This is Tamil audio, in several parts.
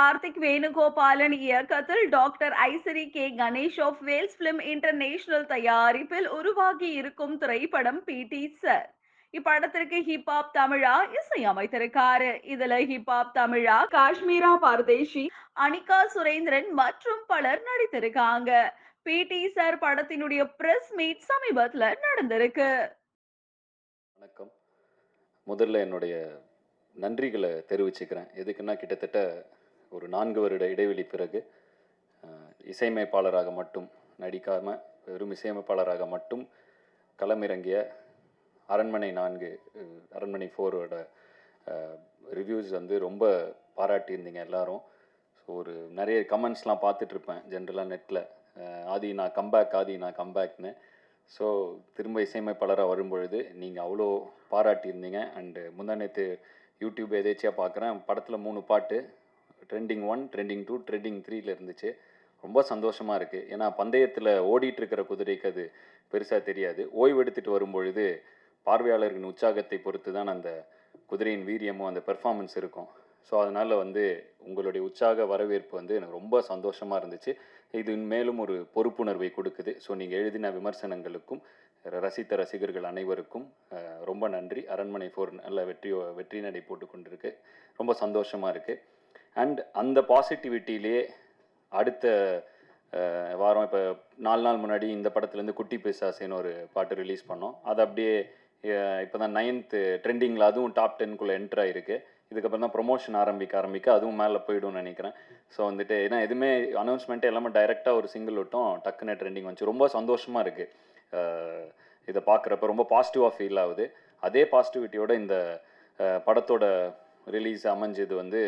கார்த்திக் வேணுகோபாலன் இயக்கத்தில் doctor Ishari K. Ganesh of Vels film international தயாரிப்பில் உருவாகி இருக்கும் திரைப்படம் பிடி சார் இப்படத்திற்கு ஹிப் ஹாப் தமிழா இசையமைத்திருக்காரு. இதுல ஹிப்ஹாப் தமிழா காஷ்மீரா பரதேஷி அனிகா சுரேந்திரன் மற்றும் பலர் நடித்திருக்காங்க. பிடி சார் படத்தினுடைய பிரஸ் மீட் சமீபத்துல நடந்திருக்கு. வணக்கம். முதல்ல என்னுடைய நன்றிகளை தெரிவிச்சுக்கிறேன். எதுக்குன்னா கிட்டத்தட்ட ஒரு நான்கு வருட இடைவெளி பிறகு இசையமைப்பாளராக மட்டும் நடிக்காமல் வெறும் இசையமைப்பாளராக மட்டும் களமிறங்கிய அரண்மனை நான்கு அரண்மனை ஃபோரோட ரிவ்யூஸ் வந்து ரொம்ப பாராட்டியிருந்தீங்க எல்லாரும். ஸோ ஒரு நிறைய கமெண்ட்ஸ்லாம் பார்த்துட்ருப்பேன் ஜென்ரலாக நெட்டில் ஆதி நான் கம்பேக் ஆதி நான் கம்பேக்னு ஸோ திரும்ப இசையமைப்பாளராக வரும்பொழுது நீங்கள் அவ்வளோ பாராட்டியிருந்தீங்க. அண்டு முந்தா நேற்று யூடியூப் எதேச்சியாக பார்க்குறேன் படத்தில் மூணு பாட்டு. Trending one trending two trending த்ரீல இருந்துச்சு. ரொம்ப சந்தோஷமாக இருக்குது ஏன்னா பந்தயத்தில் ஓடிட்டு இருக்கிற குதிரைக்கு அது பெருசாக தெரியாது. ஓய்வு எடுத்துகிட்டு வரும்பொழுது பார்வையாளர்களின் உற்சாகத்தை பொறுத்து தான் அந்த குதிரையின் வீரியமும் அந்த பெர்ஃபார்மன்ஸ் இருக்கும். ஸோ அதனால் வந்து உங்களுடைய உற்சாக வரவேற்பு வந்து எனக்கு ரொம்ப சந்தோஷமாக இருந்துச்சு. இது மேலும் ஒரு பொறுப்புணர்வை கொடுக்குது. ஸோ நீங்கள் எழுதின விமர்சனங்களுக்கும் ரசித்த ரசிகர்கள் அனைவருக்கும் ரொம்ப நன்றி. அரண்மனை ஃபோர் நல்ல வெற்றி வெற்றி நடை போட்டு கொண்டிருக்கு. ரொம்ப சந்தோஷமாக இருக்குது அண்ட் அந்த பாசிட்டிவிட்டியிலேயே அடுத்த வாரம் இப்போ நாலு நாள் முன்னாடி இந்த படத்துலேருந்து குட்டி பிசாசேன்னு ஒரு பாட்டு ரிலீஸ் பண்ணோம். அது அப்படியே இப்போ தான் நைன்த்து ட்ரெண்டிங்கில் அதுவும் டாப் டென்குள்ளே என்ட்ரு ஆகிருக்கு இதுக்கப்புறம் தான் ப்ரொமோஷன் ஆரம்பிக்க ஆரம்பிக்க அதுவும் மேலே போயிடும்னு நினைக்கிறேன். ஸோ வந்துட்டு ஏன்னா எதுவுமே அனௌன்ஸ்மெண்ட்டே எல்லாமே டைரெக்டாக ஒரு சிங்கிள் விட்டோம் டக்குன்னு ட்ரெண்டிங் வந்துச்சு. ரொம்ப சந்தோஷமாக இருக்குது இதை பார்க்குறப்ப ரொம்ப பாசிட்டிவாக ஃபீல் ஆகுது. அதே பாசிட்டிவிட்டியோட இந்த படத்தோட ரிலீஸ் அமைஞ்சது வந்து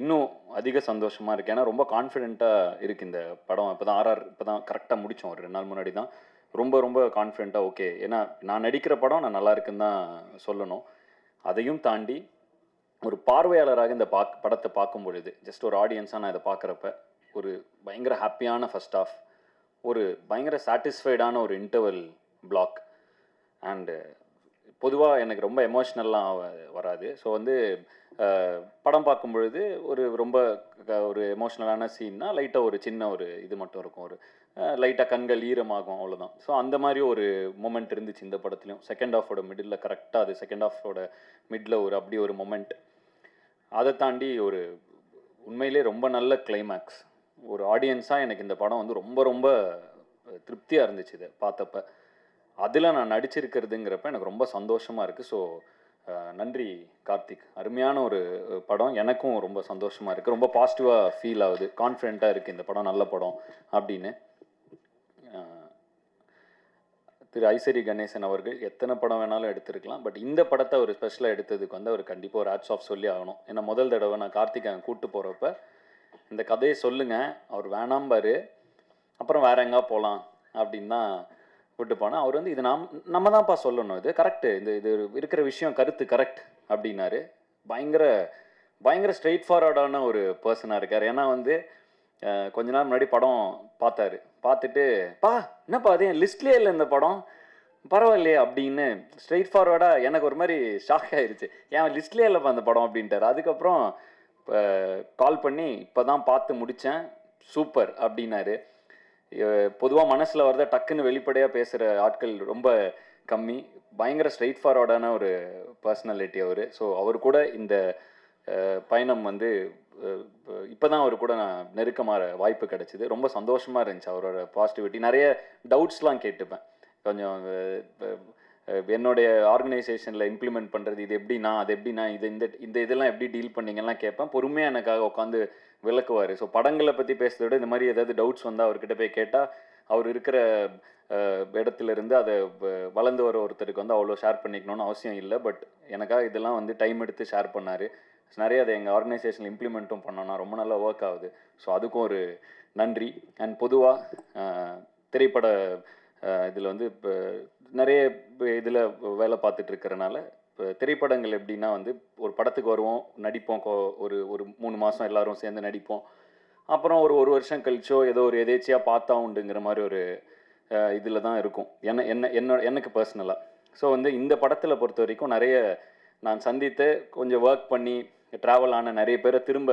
இன்னும் அதிக சந்தோஷமாக இருக்குது ஏன்னா ரொம்ப கான்ஃபிடென்ட்டாக இருக்குது இந்த படம். இப்போ தான் ஆர்ஆர் இப்போ தான் கரெக்டாக முடித்தோம் ஒரு ரெண்டு நாள் முன்னாடி தான். ரொம்ப ரொம்ப கான்ஃபிடென்ட்டாக ஓகே ஏன்னா நான் நடிக்கிற படம் நான் நல்லா இருக்குன்னு தான் சொல்லணும். அதையும் தாண்டி ஒரு பார்வையாளராக இந்த பாக் படத்தை பார்க்கும் பொழுது ஜஸ்ட் ஒரு ஆடியன்ஸாக நான் இதை பார்க்குறப்ப ஒரு பயங்கர ஹாப்பியான ஃபர்ஸ்ட் ஆஃப் ஒரு பயங்கர சாட்டிஸ்ஃபைடான ஒரு இன்டர்வல் பிளாக் அண்டு பொதுவாக எனக்கு ரொம்ப எமோஷ்னல்லாம் வராது. ஸோ வந்து படம் பார்க்கும் பொழுது ஒரு ரொம்ப க- ஒரு எமோஷ்னலான சீன்னா லைட்டாக ஒரு சின்ன ஒரு இது மட்டும் இருக்கும். ஒரு லைட்டாக கண்கள் ஈரமாகும் அவ்வளோதான் ஸோ அந்த மாதிரி ஒரு மொமெண்ட் இருந்துச்சு இந்த படத்துலையும். செகண்ட் ஆஃபோட மிடில் கரெக்டாக அது செகண்ட் ஆஃபோட மிடில் ஒரு அப்படி ஒரு மொமெண்ட் அதை தாண்டி ஒரு உண்மையிலே ரொம்ப நல்ல கிளைமேக்ஸ் ஒரு ஆடியன்ஸாக எனக்கு இந்த படம் வந்து ரொம்ப ரொம்ப திருப்தியாக இருந்துச்சு இதை பார்த்தப்ப. அதில் நான் நடிச்சிருக்கிறதுங்கிறப்ப எனக்கு ரொம்ப சந்தோஷமாக இருக்குது ஸோ நன்றி கார்த்திக். அருமையான ஒரு படம். எனக்கும் ரொம்ப சந்தோஷமாக இருக்குது ரொம்ப பாசிட்டிவாக ஃபீல் ஆகுது. கான்ஃபிடெண்ட்டாக இருக்குது இந்த படம் நல்ல படம் அப்படின்னு. திரு ஐசரி கணேசன் அவர்கள் எத்தனை படம் வேணாலும் எடுத்திருக்கலாம். பட் இந்த படத்தை ஒரு ஸ்பெஷலாக எடுத்ததுக்கு வந்து அவர் கண்டிப்பாக ஒரு ஆட்ஸ் ஆஃப் சொல்லி ஆகணும். ஏன்னா முதல் தடவை நான் கார்த்திக் அங்கே கூப்பிட்டு போகிறப்ப இந்த கதையை சொல்லுங்கள் அவர் வேணாம்பாரு அப்புறம் வேற எங்கே போகலாம் அப்படின்னு தான் விட்டு போனேன் அவர் வந்து இது நாம் நம்ம தான்ப்பா சொல்லணும் இது கரெக்டு இந்த இது இருக்கிற விஷயம் கருத்து கரெக்ட் அப்படின்னாரு. பயங்கர பயங்கர ஸ்ட்ரெயிட் ஃபார்வர்டான ஒரு பர்சனாக இருக்கார். ஏன்னா வந்து கொஞ்ச நாள் முன்னாடி படம் பார்த்தாரு. பார்த்துட்டு பா என்னப்பா அது என் லிஸ்ட்லேயே இல்லை இந்த படம். பரவாயில்லையே அப்படின்னு ஸ்ட்ரெயிட் ஃபார்வர்டாக எனக்கு ஒரு மாதிரி ஷாக் ஆயிடுச்சு ஏன் லிஸ்ட்லேயே இல்லைப்பா அந்த படம் அப்படின்ட்டார். அதுக்கப்புறம் கால் பண்ணி இப்போ தான் பார்த்து முடித்தேன் சூப்பர் அப்படின்னாரு. பொதுவாக மனசில் வரத டக்குன்னு வெளிப்படையாக பேசுகிற ஆட்கள் ரொம்ப கம்மி. பயங்கர ஸ்ட்ரெயிட் ஃபார்வர்டான ஒரு பர்சனாலிட்டி அவர். ஸோ அவர் கூட இந்த பயணம் வந்து இப்போ தான் அவர் கூட நான் நெருக்கமாக வாய்ப்பு கிடைச்சிது. ரொம்ப சந்தோஷமாக இருந்துச்சு அவரோட பாசிட்டிவிட்டி நிறைய டவுட்ஸ்லாம் கேட்டுப்பேன். கொஞ்சம் என்னுடைய ஆர்கனைசேஷனில் இம்ப்ளிமெண்ட் பண்ணுறது இது எப்படிண்ணா அது எப்படின்னா இது இந்த இந்த இதெல்லாம் எப்படி டீல் பண்ணிங்கலாம் கேட்பேன். பொறுமையாக எனக்காக உட்காந்து விளக்குவார். ஸோ படங்களை பற்றி பேசுறதை விட இந்த மாதிரி ஏதாவது டவுட்ஸ் வந்தால் அவர்கிட்ட போய் கேட்டால் அவர் இருக்கிற இடத்துலேருந்து இடத்துல இருந்து அதை வ- வளர்ந்து வர ஒருத்தருக்கு வந்து அவ்வளோ ஷேர் பண்ணிக்கணும்னு அவசியம் இல்லை. பட் எனக்காக இதெல்லாம் வந்து டைம் எடுத்து ஷேர் பண்ணார். நிறைய அதை எங்கள் ஆர்கனைசேஷனில் இம்ப்ளிமெண்ட்டும் பண்ணோன்னா ரொம்ப நல்லா ஒர்க் ஆகுது. ஸோ அதுக்கும் ஒரு நன்றி. அண்ட் பொதுவாக திரைப்பட இதில் வந்து இப்போ நிறைய இதில் வேலை பார்த்துட்டு இருக்கிறனால இப்போ திரைப்படங்கள் எப்படின்னா வந்து ஒரு படத்துக்கு வருவோம் நடிப்போம் ஒரு ஒரு மூணு மாதம் எல்லாரும் சேர்ந்து நடிப்போம். அப்புறம் ஒரு ஒரு வருஷம் கழிச்சோ ஏதோ ஒரு எதேச்சியாக பார்த்தா உண்டுங்கிற மாதிரி ஒரு இதில் தான் இருக்கும். என்ன என்ன என்ன எனக்கு பர்சனலாக ஸோ வந்து இந்த படத்தில் பொறுத்த வரைக்கும் நிறைய நான் சந்தித்து கொஞ்சம் ஒர்க் பண்ணி ட்ராவல் ஆன நிறைய பேரை திரும்ப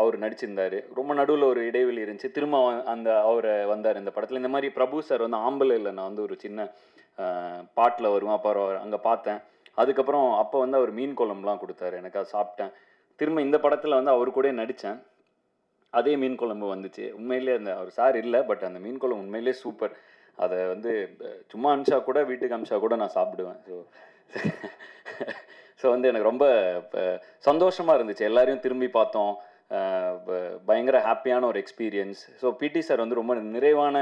அவர் நடிச்சிருந்தாரு. ரொம்ப நடுவில் ஒரு இடைவெளி இருந்துச்சு. திரும்ப அந்த அவர் வந்தார் இந்த படத்தில். இந்த மாதிரி பிரபு சார் வந்து ஆம்பளையில் நான் வந்து ஒரு சின்ன பாட்டில் வருவேன் அப்போ அங்கே பார்த்தேன். அதுக்கப்புறம் அப்போ வந்து அவர் மீன் குழம்புலாம் கொடுத்தாரு. எனக்கு அதை சாப்பிட்டேன். திரும்ப இந்த படத்தில் வந்து அவர் கூட நடித்தேன் அதே மீன் குழம்பு வந்துச்சு. உண்மையிலே அந்த அவர் சார் இல்லை பட் அந்த மீன் குழம்பு உண்மையிலே சூப்பர். அதை வந்து சும்மா அனுப்பிச்சா கூட வீட்டுக்கு அனுப்பிச்சா கூட நான் சாப்பிடுவேன். ஸோ ஸோ வந்து எனக்கு ரொம்ப சந்தோஷமாக இருந்துச்சு. எல்லாரையும் திரும்பி பார்த்தோம். பயங்கர ஹாப்பியான ஒரு எக்ஸ்பீரியன்ஸ். ஸோ பிடி சார் வந்து ரொம்ப நிறைவான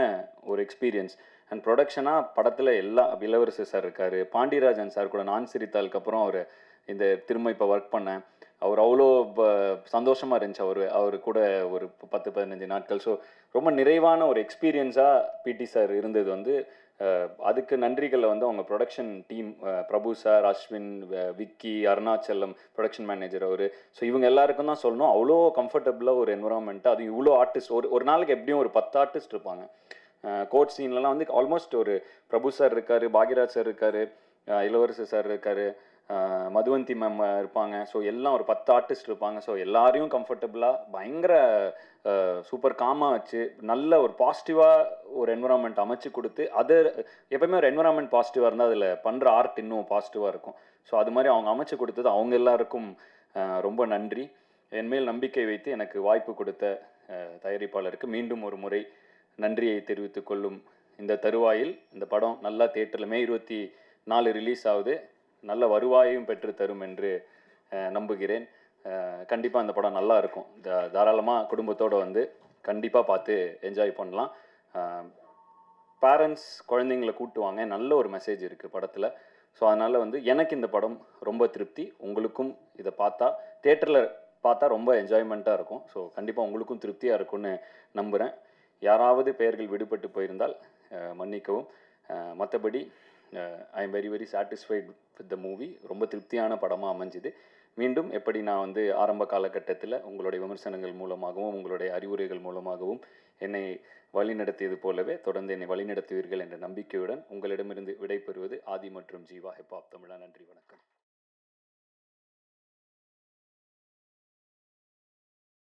ஒரு எக்ஸ்பீரியன்ஸ். அண்ட் ப்ரொடக்ஷனாக படத்தில் எல்லா இளவரசு சார் இருக்கார். பாண்டியராஜன் சார் கூட நான் சிரித்தாளுக்கு அப்புறம் அவர் இந்த திரும்ப இப்போ ஒர்க் பண்ணேன். அவர் அவ்வளோ சந்தோஷமாக இருந்துச்சு. அவர் அவர் கூட ஒரு பத்து பதினஞ்சு நாட்கள். ஸோ ரொம்ப நிறைவான ஒரு எக்ஸ்பீரியன்ஸாக பிடி சார் இருந்தது வந்து. அதுக்கு நன்றிகளை வந்து அவங்க production team Prabhu sir Ashwin Vicky Arunachalam production manager அவர். ஸோ இவங்க எல்லாருக்கும் தான் சொல்லணும். அவ்வளோ கம்ஃபர்டபுளாக ஒரு என்வரான்மெண்ட்டு அது இவ்வளோ ஆர்டிஸ்ட் ஒரு ஒரு நாளைக்கு எப்படியும் ஒரு பத்து ஆர்டிஸ்ட் இருப்பாங்க. கோட் சீன்லலாம் வந்து ஆல்மோஸ்ட் ஒரு பிரபு சார் இருக்காரு பாக்யராஜ் சார் இருக்காரு இளவரசு இளவரசர் சார் இருக்காரு. மதுவந்தி மேம் இருப்பாங்க. ஸோ எல்லாம் ஒரு பத்து ஆர்டிஸ்ட் இருப்பாங்க. ஸோ எல்லாரையும் கம்ஃபர்டபுளாக பயங்கர சூப்பர் காமாக வச்சு நல்ல ஒரு பாசிட்டிவாக ஒரு என்வரான்மெண்ட் அமைச்சு கொடுத்து அது எப்பயுமே ஒரு என்வரான்மெண்ட் பாசிட்டிவாக இருந்தால் அதில் பண்ணுற ஆர்ட் இன்னும் பாசிட்டிவாக இருக்கும். ஸோ அது மாதிரி அவங்க அமைச்சு கொடுத்தது அவங்க எல்லாருக்கும் ரொம்ப நன்றி. என் மேல் நம்பிக்கை வைத்து எனக்கு வாய்ப்பு கொடுத்த தயாரிப்பாளருக்கு மீண்டும் ஒரு முறை நன்றியை தெரிவித்துக் கொள்ளும். இந்த தருவாயில் இந்த படம் நல்லா தேட்டரில் மே இருபத்தி நாலு ரிலீஸ் ஆகுது. நல்ல வருவாயையும் பெற்று தரும் என்று நம்புகிறேன். கண்டிப்பாக இந்த படம் நல்லா இருக்கும். தாராளமாக குடும்பத்தோடு வந்து கண்டிப்பாக பார்த்து என்ஜாய் பண்ணலாம். பேரண்ட்ஸ் குழந்தைங்கள கூட்டுவாங்க நல்ல ஒரு மெசேஜ் இருக்குது படத்தில். ஸோ அதனால் வந்து எனக்கு இந்த படம் ரொம்ப திருப்தி. உங்களுக்கும் இதை பார்த்தா தேட்டரில் பார்த்தா ரொம்ப என்ஜாய்மெண்ட்டாக இருக்கும். ஸோ கண்டிப்பாக உங்களுக்கும் திருப்தியாக இருக்கும்னு நம்புகிறேன் யாராவது பெயர்கள் விடுபட்டு போயிருந்தால் மன்னிக்கவும். மற்றபடி I am very very satisfied with the movie ரொம்ப திருப்தியான படமாக அமைஞ்சுது. மீண்டும் எப்படி நான் வந்து ஆரம்ப காலகட்டத்தில் உங்களுடைய விமர்சனங்கள் மூலமாகவும் உங்களுடைய அறிவுரைகள் மூலமாகவும் என்னை வழிநடத்தியது போலவே தொடர்ந்து என்னை வழிநடத்துவீர்கள் என்ற நம்பிக்கையுடன் உங்களிடமிருந்து விடைபெறுவது ஆதி மற்றும் ஜீவா ஹிப்ஹாப் தமிழா. நன்றி வணக்கம்.